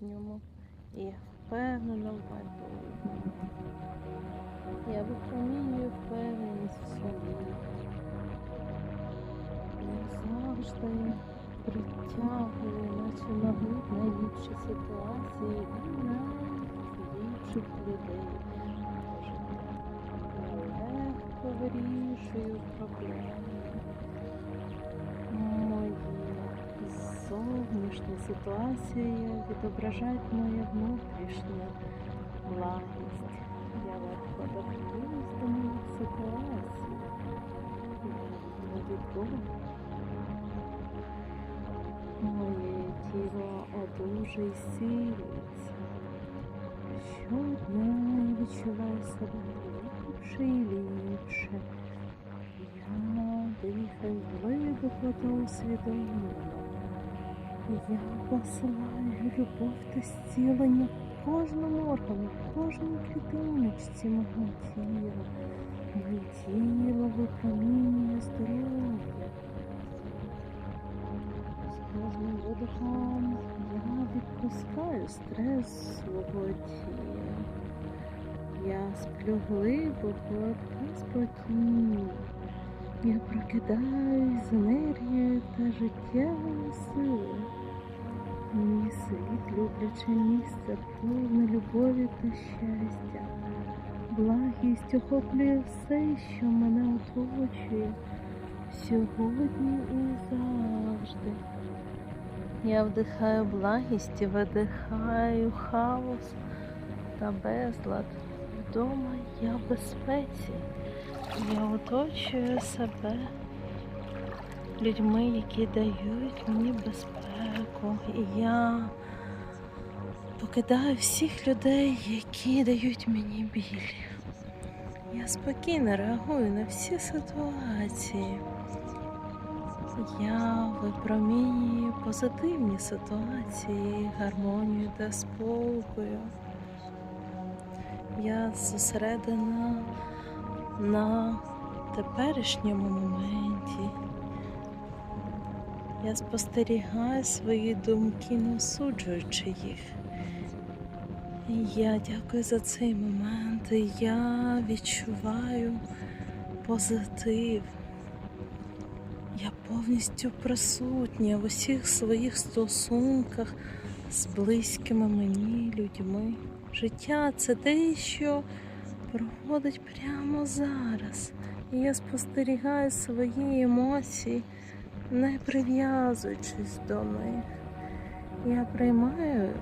внутрішньому і впевнено в майбутньому. Я випромінюю впевненість в собі. Я завжди притягую, наче магнит найліпші ситуації і найліпших людей. Легко вирішую проблеми. зовнішні ситуації відображають моє внутрішнє благість. Я легко адаптуюсь до моїх ситуацій. Я відомо. Моє тіло одужує і силиться. Щодня я відчуваю себе ліпше і ліпше. Я дихаю глибоко та усвідомлено. Я посилаю любов та зцілення кожному органу, кожній клітиночці мого тіла. Моє тіло випромінює здоров'я. З кожним видихом я відпускаю стрес свого тіла. Я сплю глибоко та спокійно. Я прокидаюсь з енергією та життєвою силою. Мій світ любляче місце, повне любові та щастя. Благість охоплює все, що мене оточує сьогодні і завжди. Я вдихаю благість і видихаю хаос та безлад. Вдома я в безпеці. Я оточую себе людьми, які дають мені безпеку. І я покидаю всіх людей, які дають мені біль. Я спокійно реагую на всі ситуації. Я випромінюю позитивні ситуації, гармонію та спокою. Я зосередена на теперішньому моменті. Я спостерігаю свої думки, не осуджуючи їх. Я дякую за цей момент. Я відчуваю позитив. Я повністю присутня в усіх своїх стосунках з близькими мені людьми. Життя це те, що проходить прямо зараз. І я спостерігаю свої емоції, не прив'язуючись до них. Я приймаю